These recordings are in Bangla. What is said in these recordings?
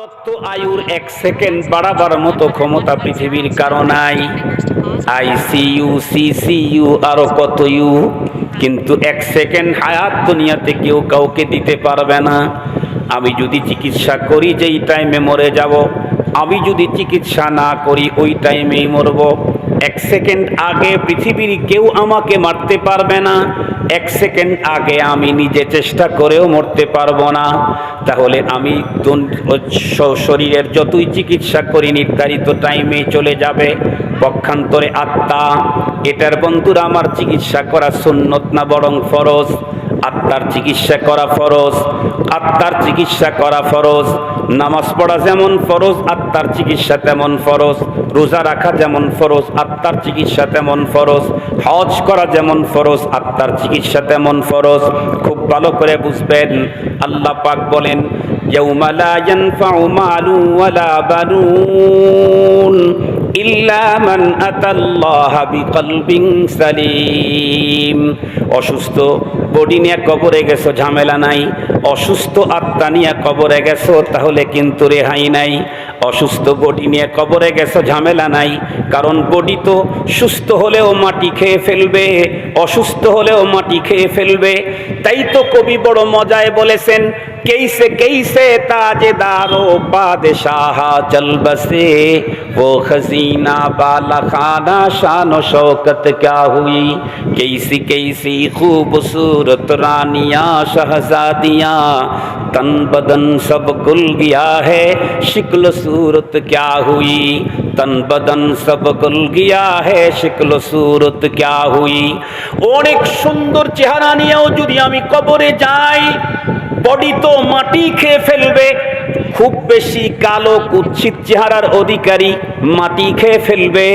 প্রদত্ত আয়ুর এক সেকেন্ড বাড়াবার মতো ক্ষমতা পৃথিবীর কারও নাই। আইসিইউ সিসিইউ আরও কত ইউ? কিন্তু এক সেকেন্ড হায়াত দুনিয়াতে কেউ কাউকে দিতে পারবে না। আমি যদি চিকিৎসা করি, যেই টাইমে মরে যাব, আমি যদি চিকিৎসা না করি, ওই টাইমেই মরব। এক সেকেন্ড আগে পৃথিবীর কেউ আমাকে মারতে পারবে না। এক সেকেন্ড আগে আমি নিজে চেষ্টা করেও মরতে পারব না। তাহলে আমি শরীরের যতই চিকিৎসা করি, নির্ধারিত টাইমে চলে যাবে। পক্ষান্তরে আত্মা, এটার বন্ধুরা আমার চিকিৎসা করা সুন্নত না, বরং ফরজ। আত্মার চিকিৎসা করা ফরজ, আত্মার চিকিৎসা করা ফরজ। নামাজ পড়া যেমন ফরজ, আত্মার চিকিৎসা তেমন ফরজ। রোজা রাখা যেমন ফরজ, আত্মার চিকিৎসা তেমন ফরজ। হজ করা যেমন ফরজ, আত্মার চিকিৎসা তেমন ফরজ। খুব ভালো করে বুঝবেন। আল্লাহ পাক বলেন অসুস্থ বডি নিয়ে কবরে গেছো, ঝামেলা নাই। অসুস্থ আত্মা নিয়ে কবরে গেছো, তাহলে কিন্তু রেহাই নাই। অসুস্থ বডি নিয়ে কবরে গেছো, ঝামেলা নাই। কারণ বডি তো সুস্থ হলেও মাটি খেয়ে ফেলবে, অসুস্থ হলেও মাটি খেয়ে ফেলবে। তাই তো কবি বড় মজায় বলেছেন کیسے کیسے تاجدار و بادشاہ چل بسے وہ خزینہ بالا خانہ شان و شوکت کیا ہوئی؟ کیسی کیسی خوبصورت رانیاں، شہزادیاں، تن بدن سب گل گیا ہے، شکل صورت کیا ہوئی؟ तन बदन सब गुल गया है शिक्ल सूरत क्या हुई অনেক সুন্দর চেহারা নিয়েও যদি আমি কবরে যাই বডি তো মাটি খেয়ে ফেলবে খুব বেশি কালো কুৎসিত চেহারার অধিকারী মাটি খেয়ে ফেলবে।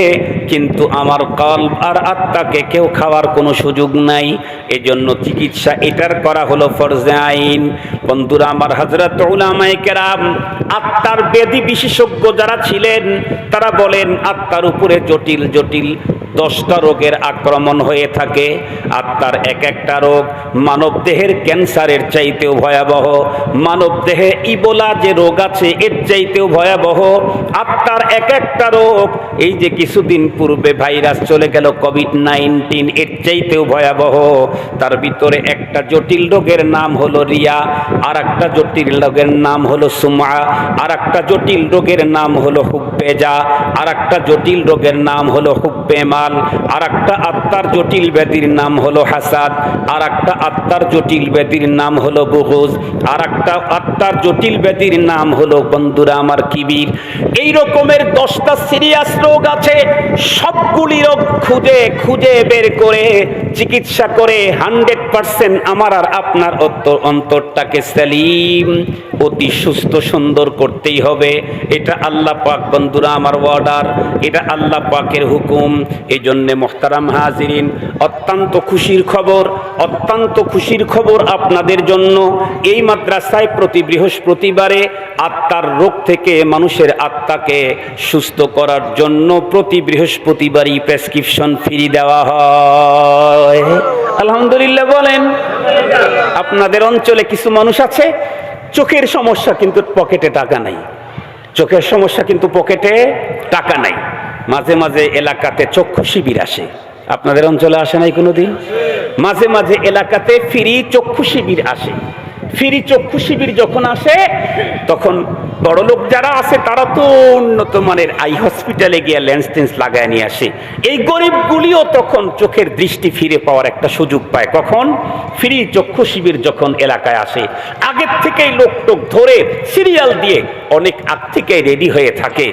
কিন্তু আমার কল আর আত্মাকে কেউ খাওয়ার কোনো সুযোগ নাই। এজন্য চিকিৎসা এটার করা হলো ফরজে আইন। বন্ধুরা, আমার হাজরত উলামায়ে কেরাম আত্মার বেদি বিশেষজ্ঞ যারা ছিলেন, তারা বলেন আত্মার উপরে জটিল জটিল দশটা রোগের আক্রমণ হয়ে থাকে। আত্মার এক একটা রোগ মানব দেহের ক্যান্সারের চাইতেও ভয়াবহ। মানব দেহে ইবোলা যে রোগ আছে, এর চাইতেও ভয়াবহ। আত্মার এক একটা রোগ, এই যে কিছুদিন পূর্বে ভাইরাস চলে গেল কোভিড নাইন্টিন এর চাইতেও ভয়াবহ। তার ভিতরে একটা জটিল রোগের নাম হলো রিয়া আর একটা জটিল রোগের নাম হলো সুমা আর একটা জটিল রোগের নাম হলো হুব্বেজা আর একটা জটিল রোগের নাম হলো হুব্বে মাল আর একটা আত্মার জটিল ব্যাধির নাম হলো হাসাদ আর একটা আত্মার জটিল ব্যাধির নাম হলো বুহুজ আর একটা আত্মার জটিল ব্যাধির নাম হলো বন্ধুরা আমার কিবির। এই রকমের দশটা সিরিয়াস রোগ আছে, সবগুলি রোগ খুঁজে খুঁজে বের করে চিকিৎসা করে হান্ড্রেড পার্সেন্ট আমার আর আপনার অন্তর অন্তরটাকে সেলিম। অতি সুস্থ সুন্দর করতেই হবে। এটা আল্লাহ পাক বন্ধুরা আমার অর্ডার এটা আল্লাহ পাকের হুকুম। এই জন্যে মোহতারাম হাজিরিন, অত্যন্ত খুশির খবর। অত্যন্ত খুশির খবর আপনাদের জন্য। এই মাদ্রাসায় প্রতি বৃহস্পতিবারে আত্মার রোগ থেকে মানুষের আত্মাকে সুস্থ করার জন্য প্রতি বৃহস্পতিবারই প্রেসক্রিপশন ফ্রি দেওয়া হয়। আলহামদুলিল্লাহ বলেন, আপনাদের অঞ্চলে কিছু মানুষ আছে, চোখের সমস্যা কিন্তু পকেটে টাকা নাই। চোখের সমস্যা কিন্তু পকেটে টাকা নাই। মাঝে মাঝে এলাকাতে চক্ষু শিবির আসে। আপনাদের অঞ্চলে আসে নাই কোনোদিন? মাঝে মাঝে এলাকাতে ফ্রি চক্ষু শিবির আসে। ফ্রি চক্ষু শিবির যখন আসে, তখন বড়লোক যারা আছে, তারা তো উন্নত মানের আই হসপিটালে গিয়ে লেন্স টেন্স লাগায় নিয়ে আসে। এই গরিবগুলিও তখন চোখের দৃষ্টি ফিরে পাওয়ার একটা সুযোগ পায়। কখন? ফ্রি চক্ষু শিবির যখন এলাকায় আসে, আগের থেকেই লোকটোক ধরে সিরিয়াল দিয়ে অনেক আগ থেকেই রেডি হয়ে থাকে।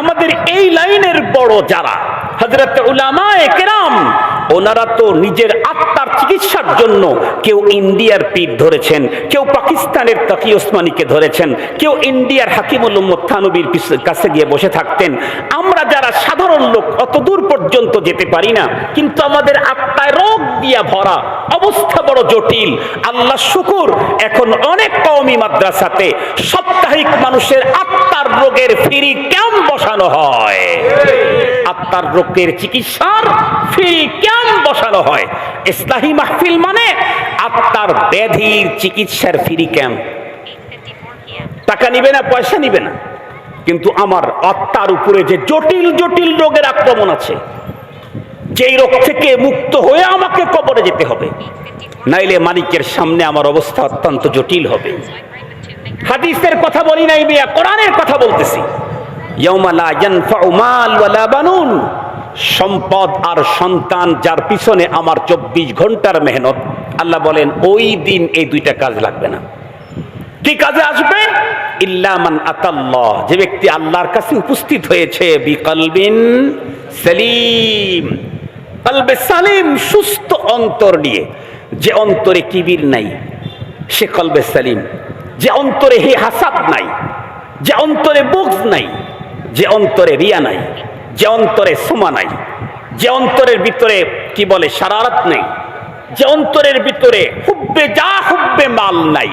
আমাদের এই লাইনের বড় যারা হজরত উলামায়ে কেরাম ওনারা তো নিজের আত্মার চিকিৎসার জন্য কেউ ইন্ডিয়ার পীর ধরেছেন, কেউ পাকিস্তানের তাকি ওসমানীকে ধরেছেন, কেউ ইন্ডিয়ার হাকিমুল উম্মদ থানবীর কাছে গিয়ে বসে থাকতেন। আমরা যারা সাধারণ লোক, অত দূর পর্যন্ত যেতে পারি না, কিন্তু আমাদের আত্মায় রোগ দিয়া ভরা অবস্থা বড় জটিল। আল্লাহ শুকুর, এখন অনেক কওমি মাদ্রাসাতে সাপ্তাহিক মানুষের আত্মার রোগের ফ্রি ক্যাম্প বসানো হয়। আত্মার রোগের চিকিৎসার ফিরি ক্যাম্প বসানো হয়। ইসলাহী মাহফিল মানে আত্মার ব্যাধির চিকিৎসার ফ্রি ক্যাম্প টাকা নিবে না, পয়সা নিবে না। কিন্তু আমার আত্মার উপরে যে জটিল জটিল রোগের আক্রমণ আছে, যেই রোগ থেকে মুক্ত হয়ে আমাকে কবরে যেতে হবে। নাইলে মালিকের সামনে আমার অবস্থা অত্যন্ত জটিল হবে। হাদিসের কথা বলি নাই মিয়া, কোরআনের কথা বলতেছি। ইয়াউমা ইয়ানফাউ মাল ওয়ালা বানুন। সম্পদ আর সন্তান যার পিছনে আমার চব্বিশ ঘণ্টার মেহনত, আল্লাহ বলেন, ওই দিন এই দুইটা কাজ লাগবে না। কি কাজে আসবে? ইল্লামান আতাল্লাহ। যে ব্যক্তি আল্লাহর কাছে উপস্থিত হয়েছে, বিকলবিন সেলিম। কলবে সালিম, সুস্থ অন্তর নিয়ে। যে অন্তরে কিবির নাই, সে কলবে সালিম। যে অন্তরে হে হাসাদ নাই, যে অন্তরে বুকস নাই, যে অন্তরে রিয়া নাই। যে অন্তরে সুমা নাই, যে অন্তরের ভিতরে কি বলে সারারাত নেই, যে অন্তরের ভিতরে হুব্বে যা হুব্বে মাল নাই,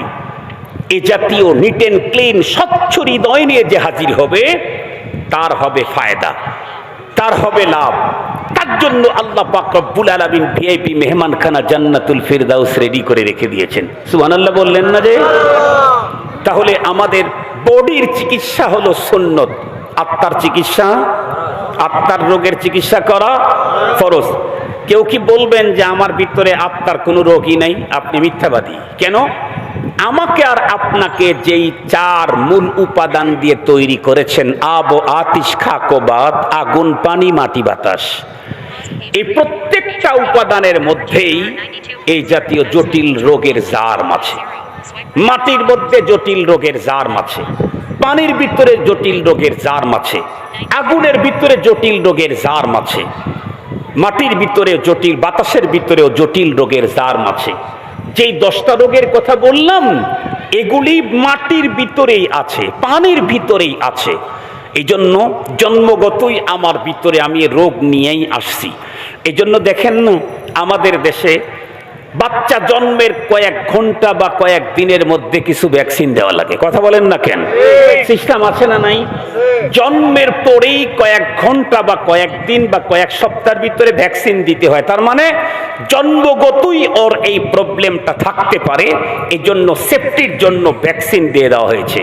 এ জাতীয় নিট অ্যান্ড ক্লিন স্বচ্ছ হৃদয় নিয়ে যে হাজির হবে, তার হবে ফায়দা, তার হবে লাভ। তার জন্য আল্লাহ পাক রব্বুল আলামিন ভিআইপি মেহমানখানা জান্নাতুল ফিরদাউস রেডি করে রেখে দিয়েছেন। সুবহানাল্লাহ বললেন না যে? তাহলে আমাদের বডির চিকিৎসা হলো সুন্নত। আত্মার চিকিৎসা আত্মার রোগের চিকিৎসা করা ফরজ। কেউ কি বলবেন যে আমার ভিতরে আত্মার কোনো রোগই নাই? আপনি মিথ্যাবাদী। কেন? আমাকে আর আপনাকে যেই চার মূল উপাদান দিয়ে তৈরি করেছেন, আব ও আতিশ খাকোবাদ আগুন, পানি, মাটি, বাতাস। এই প্রত্যেকটা উপাদানের মধ্যেই এই জাতীয় জটিল রোগের জার্ম আছে। মাটির মধ্যে জটিল রোগের জার্ম আছে। পানির ভিতরে জটিল রোগের জার্ম আছে আগুনের ভিতরে জটিল রোগের জার্ম আছে মাটির ভিতরে জটিল, বাতাসের ভিতরেও জটিল রোগের জার্ম আছে যেই দশটা রোগের কথা বললাম, এগুলি মাটির ভিতরেই আছে, পানির ভিতরেই আছে। এই জন্য জন্মগতই আমার ভিতরে আমি রোগ নিয়েই আসছি। এই জন্য দেখেন, আমাদের দেশে বাচ্চা জন্মের কয়েক ঘণ্টা বা কয়েক দিনের মধ্যে কিছু ভ্যাকসিন দেওয়া লাগে। কথা বলেন না কেন? সিস্টেম আছে না নাই? জন্মের পরেই কয়েক ঘণ্টা বা কয়েক দিন বা কয়েক সপ্তাহের ভিতরে ভ্যাকসিন দিতে হয়। তার মানে জন্মগতই ওর এই প্রবলেমটা থাকতে পারে এই জন্য সেফটির জন্য ভ্যাকসিন দিয়ে দেওয়া হয়েছে।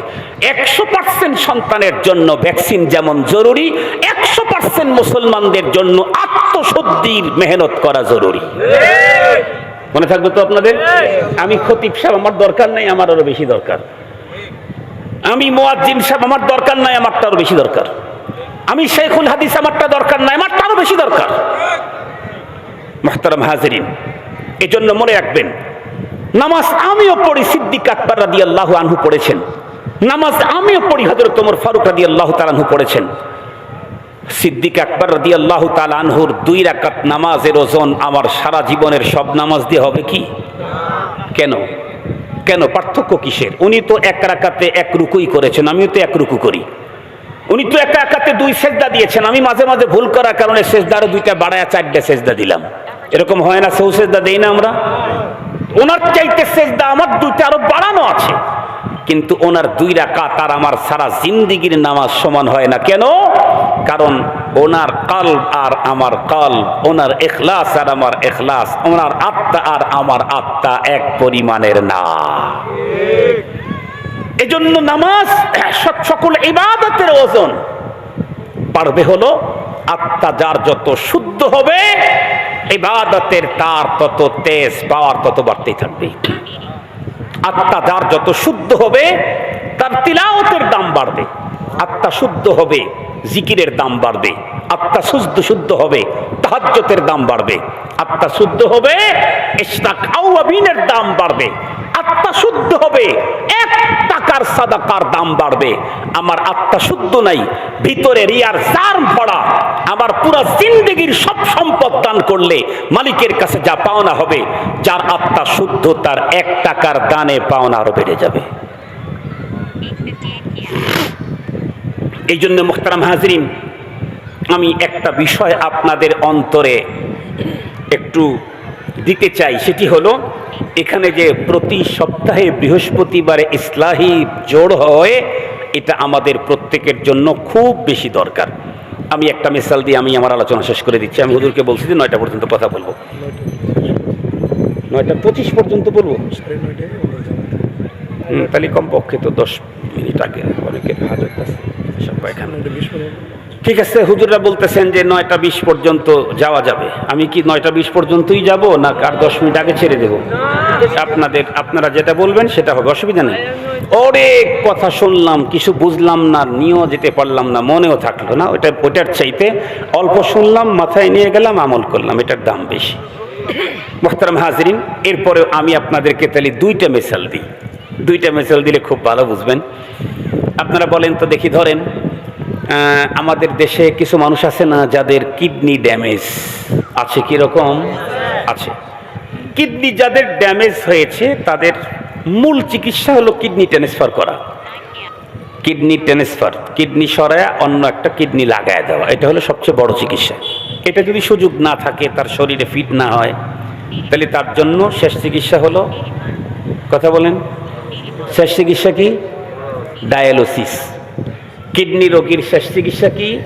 একশো পার্সেন্ট সন্তানের জন্য ভ্যাকসিন যেমন জরুরি, একশো পার্সেন্ট মুসলমানদের জন্য আত্মশুদ্ধির মেহনত করা জরুরি। মনে থাকবে তো আপনাদের? আমি খতিব সাহেব, আমার দরকার নাই, আমার আরও বেশি দরকার। আমি মোয়াজ্জিম সাহেব, আমার দরকার নাই, আমারটা আরও বেশি দরকার। আমি শেখুল হাদিস, আমারটা দরকার নাই, আমারটা আরও বেশি দরকার। মোহতারাম হাজরিন জন্য মনে রাখবেন, নামাজ আমিও পড়ি সিদ্দিক আকবর রাদি আল্লাহ আনহু পড়েছেন। নামাজ আমিও পড়ি হজরত ওমর ফারুক রাদি আল্লাহ তালানহু পড়েছেন। সিদ্দিক আকবর রাদি আল্লাহ তালানহুর দুই রাকাত নামাজের ওজন আমার সারা জীবনের সব নামাজ দিয়ে হবে কি? কেন? কেন? পার্থক্য কিসের? উনি তো এক রাকাতে এক রুকুই করেছেন, আমিও তো এক রুকু করি। উনি তো এক রাকাতে দুই সেজদা দিয়েছেন, আমি মাঝে মাঝে ভুল করার কারণে সেজদারও দুইটা বাড়ায় চারটে সেজদা দিলাম। এরকম হয় না সৌ সেজদা দেই না আমরা? ওনার চাইতে সেজদা আমার দুইটা আরও বাড়ানো আছে। কিন্তু ওনার দুই রাকাত আর আমার সারা জিন্দিগির নামাজ সমান হয় না। কেন? কারণ ওনার কাল আর আমার কাল ওনার এখলাস আর আমার এখলাস ওনার আত্মা আর আমার আত্মা এক পরিমাণের না। এজন্য নামাজ সকল ইবাদতের ওজন। পারবে হলো আত্মা যার যত শুদ্ধ হবে, ইবাদতের তার তত তেজ পাওয়ার তত বাড়তেই থাকবে। আত্মা যার যত শুদ্ধ হবে, তার তিলাওতের দাম বাড়বে। আত্মা শুদ্ধ হবে, জিকিরের দাম বাড়বে। আত্মা শুদ্ধ শুদ্ধ হবে তাহাজ্জতের দাম বাড়বে। আত্মা শুদ্ধ হবে আউয়াবিনের দাম বাড়বে। আত্মা শুদ্ধ হবে, এক টাকার সাদাকার দাম বাড়বে। আমার আত্মা শুদ্ধ নাই, ভিতরে রিয়ার জার ভরা আমার পুরো জিন্দগির সব সম্পদ দান করলে মালিকের কাছে যা পাওনা হবে, যার আত্মা শুদ্ধ, তার এক টাকার দানে পাওনা আরও বেড়ে যাবে। এই জন্য মুখতারাম হাজরিন, আমি একটা বিষয় আপনাদের অন্তরে একটু দিতে চাই। সেটি হলো, এখানে যে প্রতি সপ্তাহে বৃহস্পতিবারে ইসলাহি জোড় হয়, এটা আমাদের প্রত্যেকের জন্য খুব বেশি দরকার। আমি একটা মিসাল দিয়ে আমি আমার আলোচনা শেষ করে দিচ্ছি। আমি হুজুরকে বলছি যে নয়টা পর্যন্ত কথা বলব। নয়টা পঁচিশ পর্যন্ত বলব? তাহলে কমপক্ষে তো দশ মিনিট আগে অনেকের হাজত আছে। ঠিক আছে, হুজুররা বলতেছেন যে নয়টা বিশ পর্যন্ত যাওয়া যাবে। আমি কি নয়টা বিশ পর্যন্তই যাব, না আর দশ মিনিট আগে ছেড়ে দেব? আপনাদের, আপনারা যেটা বলবেন সেটা হবে, অসুবিধা নেই। অনেক কথা শুনলাম, কিছু বুঝলাম না, নিয়েও যেতে পারলাম না, মনেও থাকল না। ওটা ওটার চাইতে অল্প শুনলাম, মাথায় নিয়ে গেলাম, আমল করলাম, এটার দাম বেশি। মোহতারাম হাজরিন এরপরে আমি আপনাদেরকে তাহলে দুইটা মেসাল দিই। দুইটা মেসাল দিলে খুব ভালো বুঝবেন। আপনারা বলেন তো দেখি, ধরেন আমাদের দেশে কিছু মানুষ আছে না যাদের কিডনি ড্যামেজ? আছে কীরকম আছে। কিডনি যাদের ড্যামেজ হয়েছে, তাদের মূল চিকিৎসা হলো কিডনি ট্রান্সফার করা। কিডনি ট্রান্সফার, কিডনি সরায় অন্য একটা কিডনি লাগায় দেওয়া, এটা হলো সবচেয়ে বড় চিকিৎসা। এটা যদি সুযোগ না থাকে, তার শরীরে ফিট না হয়, তাহলে তার জন্য শেষ চিকিৎসা হলো, কথা বলেন, শেষ চিকিৎসা কি? ডায়ালোসিস। কিডনি রোগীর শেষ চিকিৎসা কি?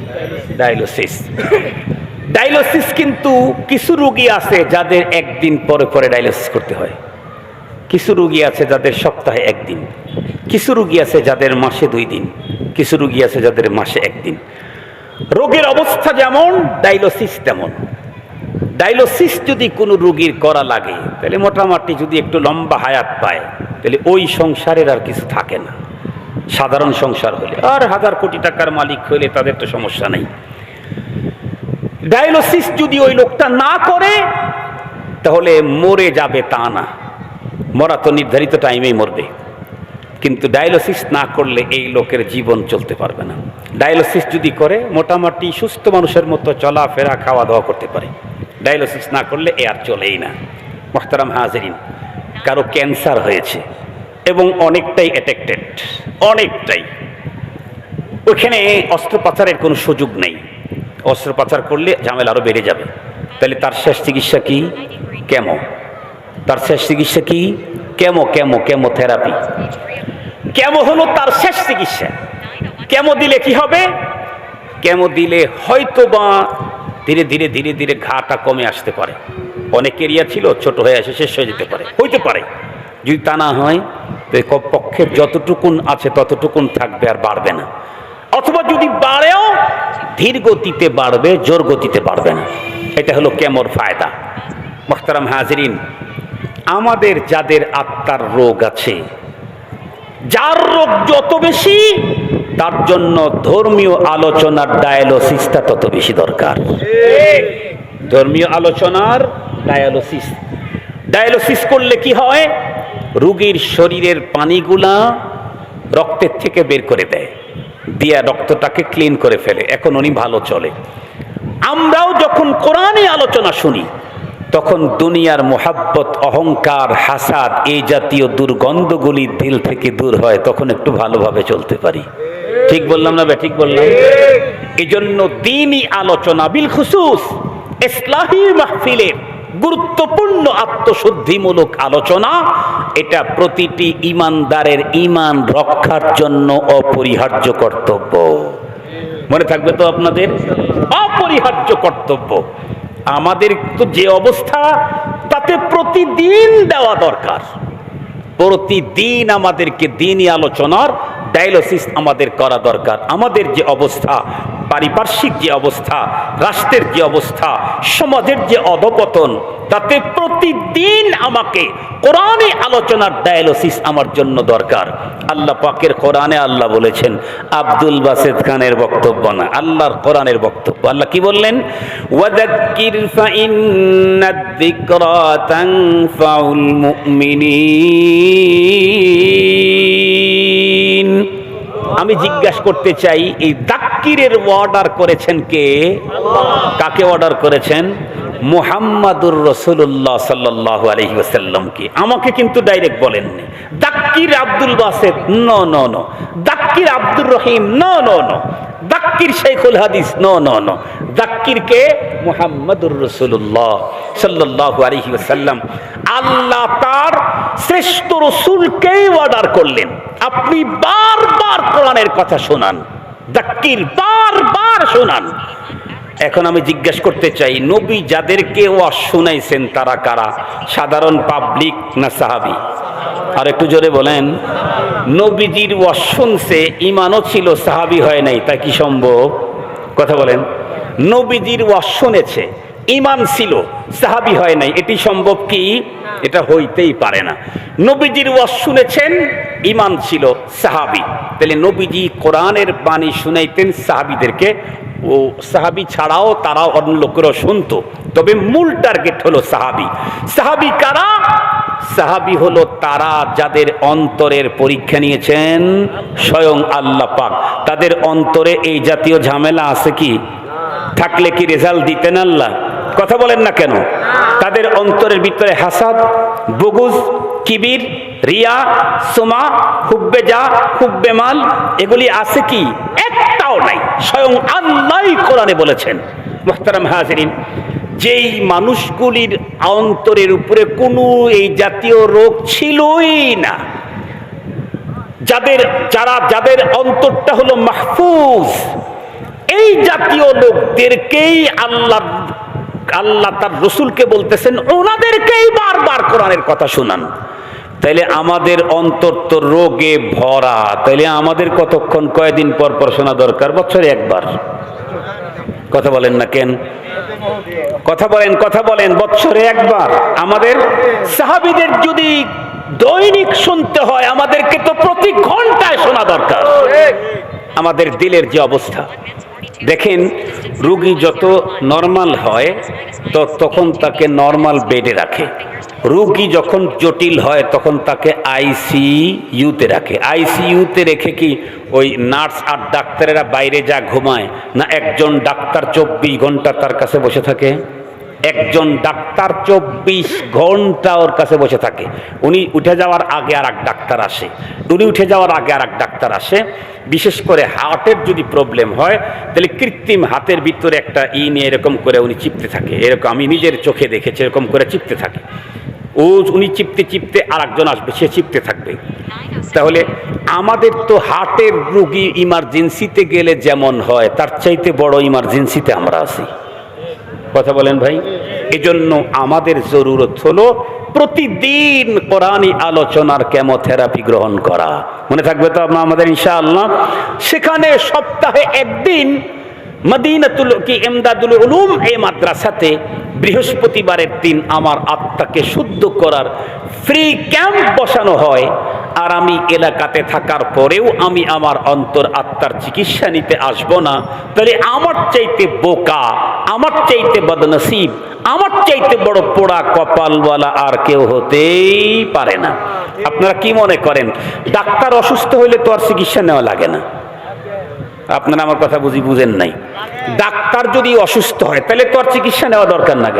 ডায়ালোসিস। ডায়ালোসিস কিন্তু কিছু রোগী আছে যাদের একদিন পরে পরে ডায়ালোসিস করতে হয়। কিছু রুগী আছে যাদের সপ্তাহে একদিন। কিছু রুগী আছে যাদের মাসে দুই দিন। কিছু রুগী আছে যাদের মাসে একদিন। রোগের অবস্থা যেমন, ডায়ালোসিস তেমন। ডায়ালোসিস যদি কোনো রুগীর করা লাগে, তাহলে মোটামুটি যদি একটু লম্বা হায়াত পায়, তাহলে ওই সংসারের আর কিছু থাকে না। সাধারণ সংসার হলে। আর হাজার কোটি টাকার মালিক হলে তাদের তো সমস্যা নেই। ডায়ালোসিস যদি ওই লোকটা না করে, তাহলে মরে যাবে তা না। মরা তো নির্ধারিত টাইমেই মরবে। কিন্তু ডায়ালিসিস না করলে এই লোকের জীবন চলতে পারবে না। ডায়ালিসিস যদি করে, মোটামুটি সুস্থ মানুষের মতো চলাফেরা খাওয়া দাওয়া করতে পারে। ডায়ালিসিস না করলে এ আর চলেই না। মোহতারাম হাজরিন, কারও ক্যান্সার হয়েছে এবং অনেকটাই অ্যাটেক্টেড অনেকটাই। ওখানে অস্ত্রোপচারের কোনো সুযোগ নেই। অস্ত্রোপচার করলে ঝামেলা আরও বেড়ে যাবে। তাহলে তার শেষ চিকিৎসা কি? কেমো। তার শেষ চিকিৎসা কি? Chemo chemo, chemotherapy. কেমো হলো তার শেষ চিকিৎসা। কেমো দিলে কি হবে? কেমো দিলে হয়তো বা ধীরে ধীরে ধীরে ধীরে ঘাটা কমে আসতে পারে। অনেক এরিয়া ছিল, ছোট হয়ে আসে, শেষ হয়ে যেতে পারে। হইতে পারে। যদি তা না হয় তো পক্ষে যতটুকুন আছে ততটুকুন থাকবে আর বাড়বে না। অথবা যদি বাড়েও, ধীর গতিতে বাড়বে, জোর গতিতে বাড়বে না। এটা হলো কেমোর ফায়দা। মোখতারাম হাজরিন, আমাদের যাদের আত্মার রোগ আছে, যার রোগ যত বেশি, তার জন্য ধর্মীয় আলোচনার ডায়ালোসিসটা তত বেশি দরকার। ধর্মীয় আলোচনার ডায়ালোসিস। ডায়ালোসিস করলে কি হয়? রুগীর শরীরের পানিগুলা রক্তের থেকে বের করে দেয়। দিয়া রক্তটাকে ক্লিন করে ফেলে। এখন উনি ভালো চলে। আমরাও যখন কোরআনে আলোচনা শুনি তখন দুনিয়ার মোহাব্বত অহংকার হাসাদ এই জাতীয় দুর্গন্ধগুলি দিল থেকে দূর হয় তখন একটু ভালোভাবে চলতে পারি। ঠিক বললাম না ঠিক বললাম? এই জন্য দিনই আলোচনা বিল খুসুস ইসলাহী মাহফিলের। গুরুত্বপূর্ণ আত্মশুদ্ধিমূলক আলোচনা, এটা প্রতিটি ইমানদারের ইমান রক্ষার জন্য অপরিহার্য কর্তব্য। মনে থাকবে তো আপনাদের? অপরিহার্য কর্তব্য। আমাদের তো যে অবস্থা, তাতে প্রতিদিন দেওয়া দরকার। প্রতিদিন আমাদেরকে দিনই আলোচনার ডায়ালিসিস আমাদের করা দরকার। আমাদের যে অবস্থা, পারিপার্শ্বিক যে অবস্থা, রাষ্ট্রের যে অবস্থা, সমাজের যে অধপতন, তাতে প্রতিদিন আমাকে কোরআনে আলোচনার ডায়ালিসিস আমার জন্য দরকার। আল্লাহ পাকের কোরআনে আল্লাহ বলেছেন, আব্দুল বাসেদ খানের বক্তব্য না, আল্লাহর কোরআনের বক্তব্য। আল্লাহ কি বললেন? ওয়াদাক্কির আমি জিজ্ঞাসা করতে চাই, এই দাক্কিরের অর্ডার করেছেন কে? কাকে অর্ডার করেছেন? মুহাম্মাদুর রসুল্লাহ সাল্লাহ আলহি ওসাল্লামকে আমাকে কিন্তু ডাইরেক্ট বলেননি। দাক্কির আব্দুল বাসেদ ন ন ন দাক্কির আব্দুর রহিম ন ন ন দাক্কির শেখুল হাদিস ন ন ন দাক্কির কে? মুহাম্মাদুর রসুল্লাহ সাল্লাহ আলহি ওসাল্লাম আল্লাহ তার শ্রেষ্ঠ রসুলকেই অর্ডার করলেন। আপনি বারবার কোরআনের কথা শোনান। দাক্কির বারবার শোনান। এখন আমি জিজ্ঞাসা করতে চাই, নবী যাদেরকে ওয়াজ শুনাইছেন তারা কারা? সাধারণ পাবলিক না সাহাবি? আর একটু জোরে বলেন। নবীজির ওয়াজ শুনছে, ইমানও ছিল, সাহাবি হয় নাই, তা কি সম্ভব? কথা বলেন। নবীজির ওয়াজ শুনেছে ইমান ছিল, সাহাবি হয় নাই। এটি সম্ভব কি? এটা হইতেই পারে না। নবীজির ওয়াজ শুনেছেন, ইমান ছিল সাহাবি। তাহলে নবীজি কোরআনের বাণী শুনাইতেন সাহাবিদেরকে। ও সাহাবি ছাড়াও তারাও অন্য লোকেরও শুনতো। তবে মূল টার্গেট হলো সাহাবি। সাহাবি কারা? সাহাবি হলো তারা যাদের অন্তরের পরীক্ষা নিয়েছেন স্বয়ং আল্লাহ পাক। তাদের অন্তরে এই জাতীয় ঝামেলা আছে কি? থাকলে কি রেজাল্ট দিতেন আল্লাহ? কথা বলেন না কেন? তাদের অন্তরের ভিতরে হাসাদ, বগুজ, কিবির, রিয়া, সোমা, হুব্বে যা, হুব্বে মাল, এগুলি আছে কি? একটাও নাই। স্বয়ং আল্লাহ কোরআনে বলেছেন, মোহতারাম হাজরিন, যেই মানুষগুলির অন্তরের উপরে কোনো এই জাতীয় রোগ ছিলই না। যাদের, যারা, যাদের অন্তরটা হলো মাহফুজ, এই জাতীয় লোকদেরকেই আল্লাহ আল্লাহ তার রসুলকে বলতেছেন, ওনাদেরকেই বারবার কোরআনের কথা শোনান। তাইলে আমাদের অন্তর তো রোগে ভরা। তাইলে আমাদের কতক্ষণ, কয়দিন পর পর শোনা দরকার? বছরে একবার। কথা বলেন না কেন? কথা বলেন কথা বলেন বৎসরে একবার। আমাদের সাহাবিদের যদি দৈনিক শুনতে হয়, আমাদেরকে তো প্রতি ঘন্টায় শোনা দরকার। আমাদের দিলের যে অবস্থা। দেখেন, রুগী যত নর্মাল হয়, তো তখন তাকে নর্মাল বেডে রাখে। রুগী যখন জটিল হয়, তখন তাকে আইসিইউতে রাখে। আইসিইউতে রেখে কি ওই নার্স আর ডাক্তারেরা বাইরে যা ঘুমায়, না একজন ডাক্তার চব্বিশ ঘণ্টা তার কাছে বসে থাকে? একজন ডাক্তার চব্বিশ ঘণ্টা ওর কাছে বসে থাকে। উনি উঠে যাওয়ার আগে আর এক ডাক্তার আসে। উনি উঠে যাওয়ার আগে আর এক ডাক্তার আসে। বিশেষ করে হার্টের যদি প্রবলেম হয়, তাহলে কৃত্রিম হাতের ভিতরে একটা ই নিয়ে এরকম করে উনি চিপতে থাকে। এরকম আমি নিজের চোখে দেখেছি, এরকম করে চিপতে থাকে। ও উনি চিপতে চিপতে আর একজন আসবে, সে চিপতে থাকবে। তাহলে আমাদের তো হার্টের রুগী ইমার্জেন্সিতে গেলে যেমন হয়, তার চাইতে বড় ইমার্জেন্সিতে আমরা আছি। কথা বলেন ভাই। এজন্য আমাদের জরুরত হলো প্রতিদিন কোরআনী আলোচনার কেমোথেরাপি গ্রহণ করা। মনে থাকবে তো আপনার আমাদের ইনশাআল্লাহ? সেখানে সপ্তাহে একদিন মদিনাতুল কি এমদাদুল উলুম এই মাদ্রাসাতে বৃহস্পতিবারের দিন আমার আত্মাকে শুদ্ধ করার ফ্রি ক্যাম্প বসানো হয়। আর আমি এলাকাতে থাকার পরেও আমি আমার অন্তর আত্মার চিকিৎসা নিতে আসব না। তাহলে আমার চাইতে বোকা, আমার চাইতে বদনসিব, আমার চাইতে বড় পোড়া কপালওয়ালা আর কেউ হতেই পারে না। আপনারা কি মনে করেন, ডাক্তার অসুস্থ হইলে তো আর চিকিৎসা নেওয়া লাগে না। আপনারা আমার কথা বুঝি বুঝেন নাই। ডাক্তার যদি অসুস্থ হয়, তাহলে তো আর চিকিৎসা নেওয়া দরকার না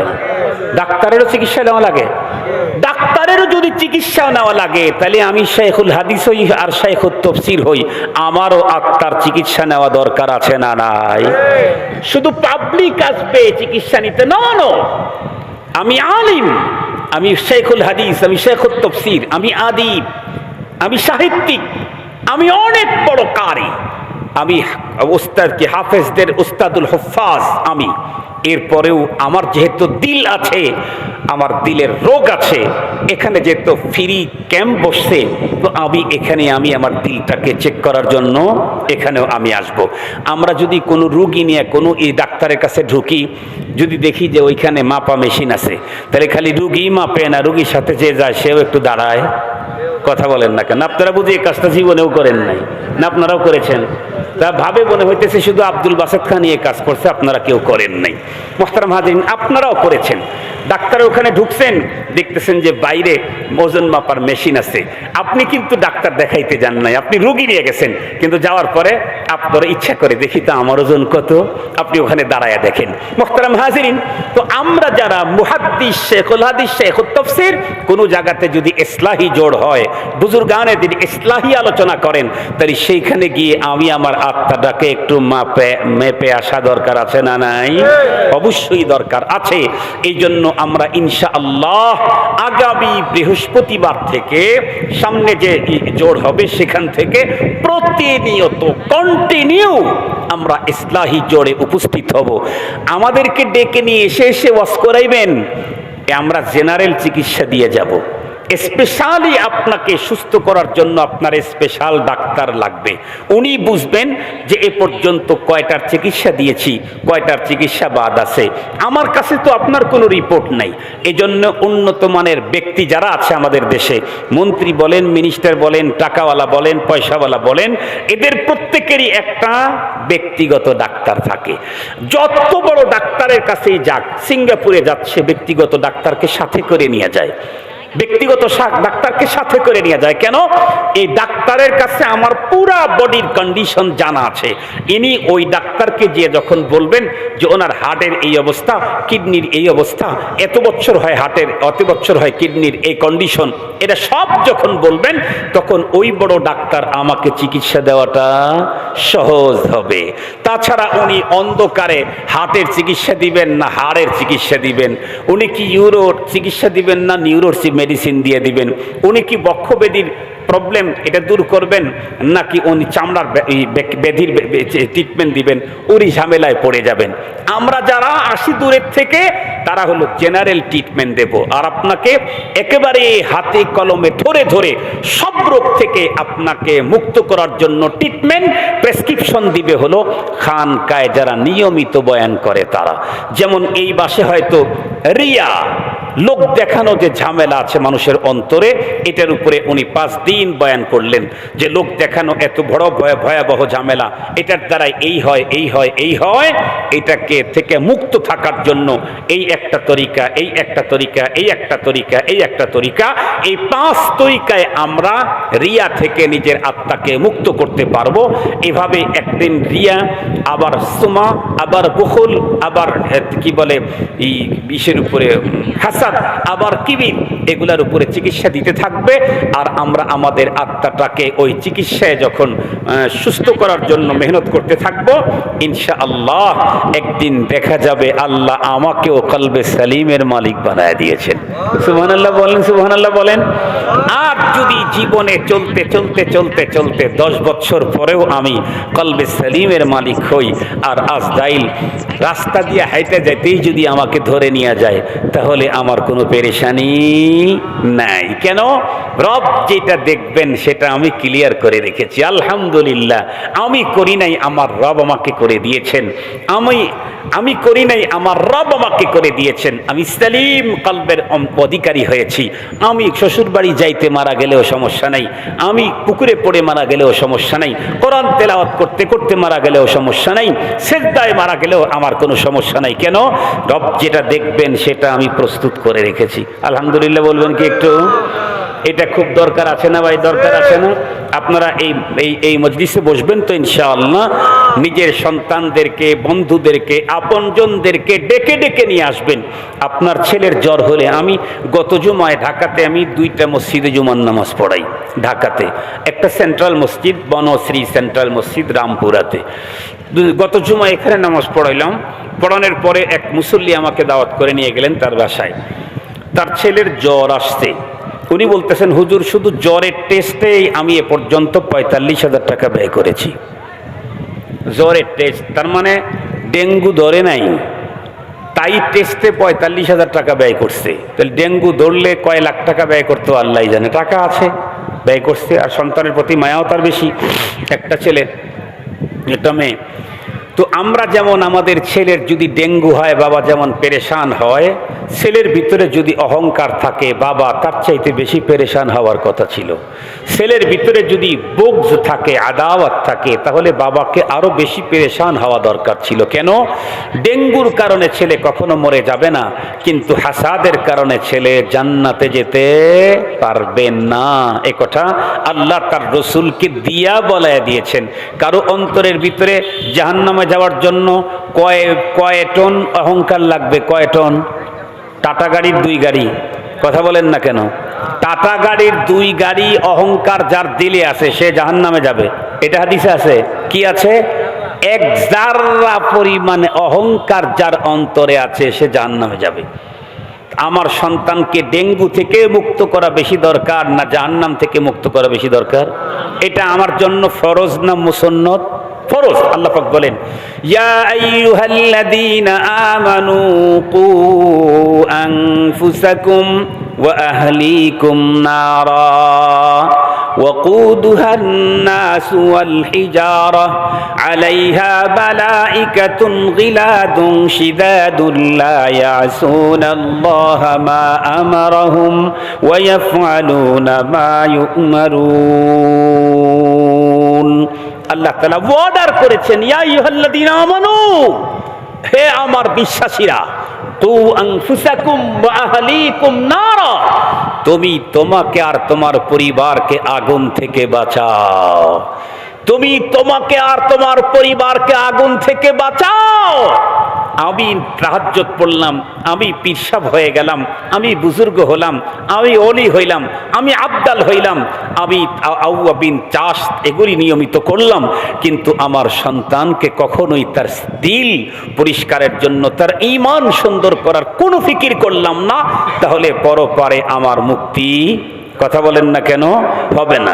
ডাক্তারেরও চিকিৎসা নেওয়া লাগে। ডাক্তারেরও যদি চিকিৎসা নেওয়া লাগে, তাহলে আমি শেখুল হাদিস হই আর শেখুল তফসির হই। আমারও আত্মার চিকিৎসা নেওয়া দরকার আছে না নাই? শুধু পাবলিক আসবে চিকিৎসা নিতে? ন আমি আলিম, আমি শেখুল হাদিস, আমি শেখুল তফসির, আমি আদিব, আমি সাহিত্যিক, আমি অনেক বড় কারি। আমি ওস্তাদ কি হাফেজদের ওস্তাদুল হফাজ আমি এরপরেও আমার যেহেতু দিল আছে, আমার দিলের রোগ আছে, এখানে যেহেতু ফ্রি ক্যাম্প বসছে, তো আমি এখানে আমি আমার দিলটাকে চেক করার জন্য এখানেও আমি আসব। আমরা যদি কোনো রুগী নিয়ে কোনো এই ডাক্তারের কাছে ঢুকি, যদি দেখি যে ওইখানে মাপা মেশিন আছে, তাহলে খালি রুগী মাপে না, রুগীর সাথে যে যায়, সেও একটু দাঁড়ায় কথা বলেন না কেন? আপনারা বুঝি এই কাজটা জীবনেও করেন নাই। না, আপনারাও করেছেন। তা ভাবে মনে হইতেছে শুধু আব্দুল বাসেদ খান এই কাজ করছে, আপনারা কেউ করেন নাই। মোহতারাম হাজিন আপনারাও করেছেন। ডাক্তার ওখানে ঢুকছেন, দেখতেছেন যে বাইরে ওজন মাপার মেশিন আছে। আপনি কিন্তু ডাক্তার দেখাইতে যান নাই। আপনি রুগী নিয়ে গেছেন, কিন্তু যাওয়ার পরে আপনার ইচ্ছা করে দেখি তো আমার ওজন কত। আপনি ওখানে দাঁড়ায় দেখেন। মোহতারাম হাজিরিন, তো আমরা যারা মুহাদ্দিস শেখুল হাদিস শেখ তফসির, কোনো জায়গাতে যদি ইসলাহি জোড় হয় বুজুর্গানে যদি ইসলাহি আলোচনা করেন। তাহলে সেইখানে গিয়ে আমি আমার আত্মাটাকে একটু মাপে মেপে আসা দরকার আছে না নাই? অবশ্যই দরকার আছে। এই জন্য আমরা ইনশা আল্লাহ আগামী বৃহস্পতিবার থেকে সামনে যে জোর হবে সেখান থেকে প্রতিনিয়ত কন্টিনিউ আমরা ইসলাহি জোরে উপস্থিত হব। আমাদেরকে ডেকে নিয়ে এসে এসে ওয়াশ করাইবেন। আমরা জেনারেল চিকিৎসা দিয়ে যাব। স্পেশালি আপনাকে সুস্থ করার জন্য আপনার স্পেশাল ডাক্তার লাগবে। উনি বুঝবেন যে এ পর্যন্ত কয়টার চিকিৎসা দিয়েছি, কয়টার চিকিৎসা বাদ আছে। আমার কাছে তো আপনার কোনো রিপোর্ট নাই। এজন্য উন্নত মানের ব্যক্তি যারা আছে আমাদের দেশে, মন্ত্রী বলেন মিনিস্টার বলেন, টাকাওয়ালা বলেন, পয়সাওয়ালা বলেন, এদের প্রত্যেকেরই একটা ব্যক্তিগত ডাক্তার থাকে। যত বড় ডাক্তারের কাছেই যাক, সিঙ্গাপুরে যাচ্ছে, ব্যক্তিগত ডাক্তারকে সাথে করে নিয়ে যায়। ব্যক্তিগত ডাক্তারকে সাথে করে নিয়ে যায়। কেন? এই ডাক্তারের কাছে আমার পুরা বডির কন্ডিশন জানা আছে। ইনি ওই ডাক্তারকে যে যখন বলবেন যে ওনার হার্টের এই অবস্থা, কিডনির এই অবস্থা, এত বছর হয় হার্টের, অত বছর হয় কিডনির এই কন্ডিশন, এটা সব যখন বলবেন, তখন ওই বড় ডাক্তার আমাকে চিকিৎসা দেওয়াটা সহজ হবে। তাছাড়া উনি অন্ধকারে হার্টের চিকিৎসা দিবেন না হাড়ের চিকিৎসা দিবেন। উনি কি ইউরোর চিকিৎসা দিবেন না নিউরোর মেডিসিন দিয়ে দিবেন। উনি কি বক্ষবেদির প্রবলেম এটা দূর করবেন, নাকি উনি চামড়ার বে- এই বে- ব্যাধির ট্রিটমেন্ট দিবেন উনি ঝামেলায় পড়ে যাবেন। আমরা যারা আসি দূরের থেকে, তারা হলো জেনারেল ট্রিটমেন্ট দেব। আর আপনাকে একেবারে হাতে কলমে ধরে ধরে সব রোগ থেকে আপনাকে মুক্ত করার জন্য ট্রিটমেন্ট প্রেসক্রিপশন দিবে হলো খানকায় যারা নিয়মিত বয়ান করে তারা। যেমন এই বাসে হয়তো রিয়া লোক দেখানো যে ঝামেলা আছে মানুষের অন্তরে, এটার উপরে উনি পাঁচ দিন বয়ান করলেন যে লোক দেখানো এত বড় ভয়- ভয়াবহ ঝামেলা, এটার দ্বারা এই হয় এই হয় এই হয়, এটাকে থেকে মুক্ত থাকার জন্য এই একটা তরিকা, এই একটা তরিকা, এই একটা তরিকা, এই একটা তরিকা, এই পাঁচ তরিকায় আমরা রিয়া থেকে নিজের আত্মাকে মুক্ত করতে পারব। এভাবে একদিন রিয়া, আবার সুমা, আবার বকুল, আবার কি বলে, এই বিষের উপরে হাসাদ আবার কিবিন, এগুলার উপরে চিকিৎসা দিতে থাকবে। আর আমরা আমাদের আত্মাটাকে ওই চিকিৎসায় যখন সুস্থ করার জন্য মেহনত করতে থাকব ইনশা আল্লাহ একদিন দেখা যাবে আল্লাহ আমাকেও কলবে সালিমের মালিক বানায় দিয়েছেন। সুবহান আল্লাহ বলেন সুবহান আল্লাহ বলেন। আর জীবনে চলতে চলতে চলতে চলতে দশ বছর পরেও আমি কলবে সেলিমের মালিক হই আর আজদাইল রাস্তা দিয়ে হাইতে যেতেই যদি আমাকে ধরে নিয়ে যায়, তাহলে আমার কোনো পেরেশানি নাই। কেন? রব যেটা দেখবেন সেটা আমি ক্লিয়ার করে রেখেছি। আলহামদুলিল্লাহ, আমি করি নাই, আমার রব আমাকে করে দিয়েছেন। আমি আমি করি নাই, আমার রব আমাকে করে দিয়েছেন। আমি সেলিম কলবের অধিকারী হয়েছি। আমি শ্বশুর বাড়ি যাইতে মারা গেলেও সমস্যা নাই। আমি পুকুরে পড়ে মারা গেলেও সমস্যা নাই। কোরআন তেলাওয়াত করতে করতে মারা গেলেও সমস্যা নাই। সেদ্দায় মারা গেলেও আমার কোনো সমস্যা নাই। কেন? রব যেটা দেখবেন সেটা আমি প্রস্তুত করে রেখেছি। আলহামদুলিল্লাহ বলবেন কি একটু? এটা খুব দরকার আছে না ভাই? দরকার আছে না? আপনারা এই এই এই মজলিসে বসবেন তো ইনশাআল্লাহ। নিজের সন্তানদেরকে, বন্ধুদেরকে, আপনজনদেরকে ডেকে ডেকে নিয়ে আসবেন। আপনার ছেলের জ্বর হলে আমি গত জুমায় ঢাকাতে আমি দুইটা মসজিদে জুমার নামাজ পড়াই ঢাকাতে। একটা সেন্ট্রাল মসজিদ, বনশ্রী সেন্ট্রাল মসজিদ রামপুরাতে। গত জুমায় এখানে নামাজ পড়াইলাম। পড়ানোর পরে এক মুসল্লি আমাকে দাওয়াত করে নিয়ে গেলেন তার বাসায়। তার ছেলের জ্বর আসছে। উনি বলতেছেন, হুজুর, শুধু জ্বরের টেস্টেই আমি এ পর্যন্ত পঁয়তাল্লিশ হাজার টাকা ব্যয় করেছি। জ্বরের টেস্ট তার মানে ডেঙ্গু ধরে নাই, তাই টেস্টে পঁয়তাল্লিশ হাজার টাকা ব্যয় করছে। তাহলে ডেঙ্গু ধরলে কয় লাখ টাকা ব্যয় করতে আল্লাহ জানে। টাকা আছে, ব্যয় করছে, আর সন্তানের প্রতি মায়াও তার বেশি। একটা ছেলে এটা মেয়ে তো আমরা যেমন আমাদের ছেলের যদি ডেঙ্গু হয়, বাবা যেমন পেরেশান হয়, ছেলের ভিতরে যদি অহংকার থাকে, বাবা তার চাইতে বেশি পেরেশান হওয়ার কথা ছিল। ছেলের ভিতরে যদি বোগজ থাকে, আদাওয়াত থাকে, তাহলে বাবাকে আরও বেশি পেরেশান হওয়া দরকার ছিল। কেন? ডেঙ্গুর কারণে ছেলে কখনো মরে যাবে না, কিন্তু হাসাদের কারণে ছেলে জান্নাতে যেতে পারবে না। এ কথা আল্লাহ তার রসুলকে দিয়া বলায় দিয়েছেন। কারও অন্তরের ভিতরে জাহান্নামে যাওয়ার জন্য কয় কয় টন অহংকার লাগবে? কয় টন? টাটা গাড়ির দুই গাড়ি। কথা বলেন না কেন? টাটা গাড়ির দুই গাড়ি অহংকার যার দিলে আছে, সে জাহান্নামে যাবে। এটা হাদিসে আছে। কি আছে? এক জাররা পরিমাণে অহংকার যার অন্তরে আছে, সে জাহান্নামে যাবে। আমার সন্তানকে ডেঙ্গু থেকে মুক্ত করা বেশি দরকার না জাহান্নাম থেকে মুক্ত করা বেশি দরকার? এটা আমার জন্য ফরজ না মুসন্নত? ফরজ আল্লাহ পাক বলেন ইয়া আইয়ুহাল্লাযীনা আমানু কু আনফুসাকুম وأهليكم نارا وقودها الناس والحجارة عليها ملائكة غلاد شداد لا يعصون الله ما أمرهم ويفعلون ما يؤمرون আল্লাহ তালা অর্ডার করেছেন, ইয়া হে আমার বিশ্বাসীরা, তু তুমি তোমাকে আর তোমার পরিবারকে আগুন থেকে বাঁচাও। তুমি তোমাকে আর তোমার পরিবারকে আগুন থেকে বাঁচাও। আমি রাহাজ্জত পড়লাম, আমি পিরসাব হয়ে গেলাম, আমি বুজুর্গ হলাম, আমি অলি হইলাম, আমি আবদাল হইলাম, আমি আউয়া বিন চাষ এগুলি নিয়মিত করলাম, কিন্তু আমার সন্তানকে কখনোই তার দিল পরিষ্কারের জন্য, তার ইমান সুন্দর করার কোনো ফিকির করলাম না। তাহলে পরপারে আমার মুক্তি, কথা বলেন না কেন? হবে না।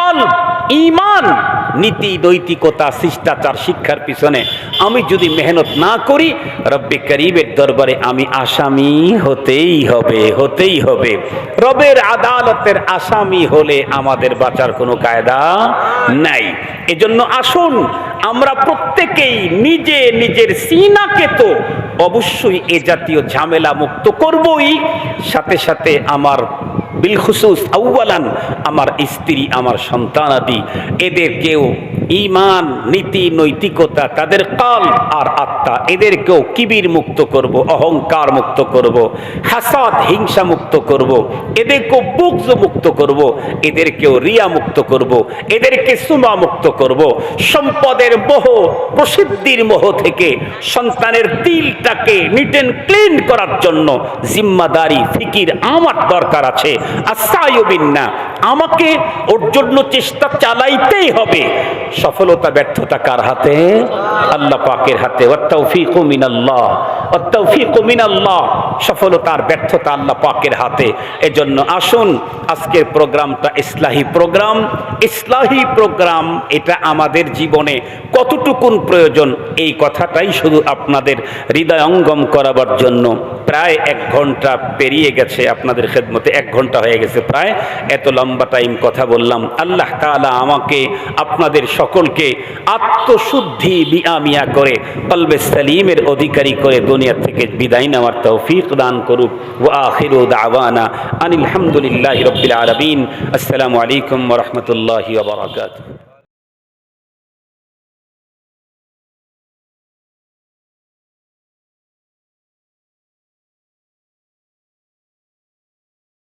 কল ইমান নীতি, নৈতিকতা, শিষ্টাচার, শিক্ষার পিছনে আমি যদি মেহনত না করি, রব্বে করিবের দরবারে আমি আসামি হতেই হবে হতেই হবে। রবের আদালতের আসামি হলে আমাদের বাঁচার কোনো কায়দা নাই। এজন্য আসুন, আমরা প্রত্যেকেই নিজে নিজের সিনাকে তো অবশ্যই এ জাতীয় ঝামেলা মুক্ত করবই। সাথে সাথে আমার বিলখুসুস আউ্বালান আমার স্ত্রী আমার সন্তান আদি এদের এদেরকেও ইমান, নীতি, নৈতিকতা, তাদের কাল আর আত্মা, এদেরকেও কিবির মুক্ত করব, অহংকার মুক্ত করব, হাসাদ, হিংসা মুক্ত করব, এদেরকেও বুকজ মুক্ত করব, এদেরকেও রিয়া মুক্ত করব, এদেরকে সুমা মুক্ত করব, সম্পদের মোহ, প্রসিদ্ধির মোহ থেকে সন্তানের দিলটাকে নিট অ্যান্ড ক্লিন করার জন্য জিম্মাদারি, ফিকির আমার দরকার আছে। আর আসায়বিন্না আমাকে ওর জন্য চেষ্টা চালাইতেই হবে। সফলতা ব্যর্থতা কার হাতে? আল্লাহ পাকের হাতে। অত্তৌফিক মিনাল্লাহ। অত্তৌফিক মিনাল্লাহ। সফলতার ব্যর্থতা আল্লাহ পাকের হাতে। এজন্য আসুন, আজকের প্রোগ্রামটা ইসলাহী প্রোগ্রাম। ইসলাহী প্রোগ্রাম, এটা আমাদের জীবনে কতটুকুন প্রয়োজন, এই কথাটাই শুধু আপনাদের হৃদয়ঙ্গম করাবার জন্য। প্রায় এক ঘণ্টা পেরিয়ে গেছে আপনাদের খেদমতে, এক ঘণ্টা হয়ে গেছে প্রায়। এত লম্বা টাইম কথা বললাম। আল্লাহ তাআলা আমাকে, আপনাদের সকলকে আত্মশুদ্ধি বিয়ামিয়া করে, কলবে সালিমের অধিকারী করে দুনিয়া থেকে বিদায় নেওয়ার তৌফিক দান করুক ও আখিরু দাওয়ানা আনিল হামদুলিল্লাহি রাব্বিল আলামিন আসসালামু আলাইকুম ওয়া রাহমাতুল্লাহি ওয়া বারাকাতুহু